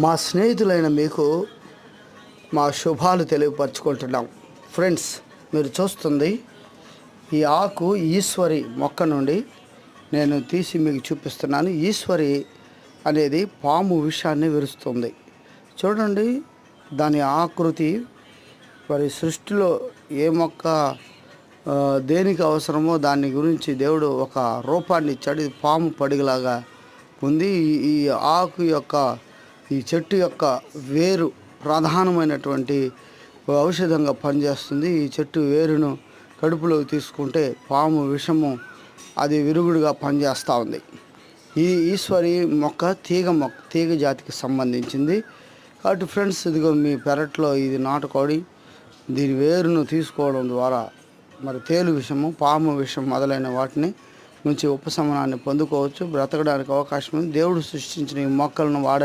మా స్నేహితులైన మీకు మా శుభాలు తెలియపరచుకుంటున్నాం. ఫ్రెండ్స్ మీరు చూస్తుంది ఈ ఆకు ఈశ్వరి మొక్క నుండి నేను తీసి మీకు చూపిస్తున్నాను. ఈశ్వరి అనేది పాము విషాన్ని విరుస్తుంది. చూడండి దాని ఆకృతి మరి సృష్టిలో ఏ మొక్క దేనికి అవసరమో దాని గురించి దేవుడు ఒక రూపాన్ని ఇచ్చాడు. పాము పడిగలాగా ఉంది. ఈ ఆకు యొక్క ఈ చెట్టు యొక్క వేరు ప్రధానమైనటువంటి ఔషధంగా పనిచేస్తుంది. ఈ చెట్టు వేరును కడుపులోకి తీసుకుంటే పాము విషము అది విరుగుడుగా పనిచేస్తూ ఉంది. ఈ ఈశ్వరి మొక్క తీగ మొక్క తీగ జాతికి సంబంధించింది. కాబట్టి ఫ్రెండ్స్ ఇదిగో మీ పెరట్లో ఇది నాటుకోడి. దీని వేరును తీసుకోవడం ద్వారా మరి తేలు విషము పాము విషం మొదలైన వాటిని నుంచి ఉపశమనాన్ని పొందుకోవచ్చు. బ్రతకడానికి అవకాశం ఉంది. దేవుడు సృష్టించిన ఈ మొక్కలను వాడ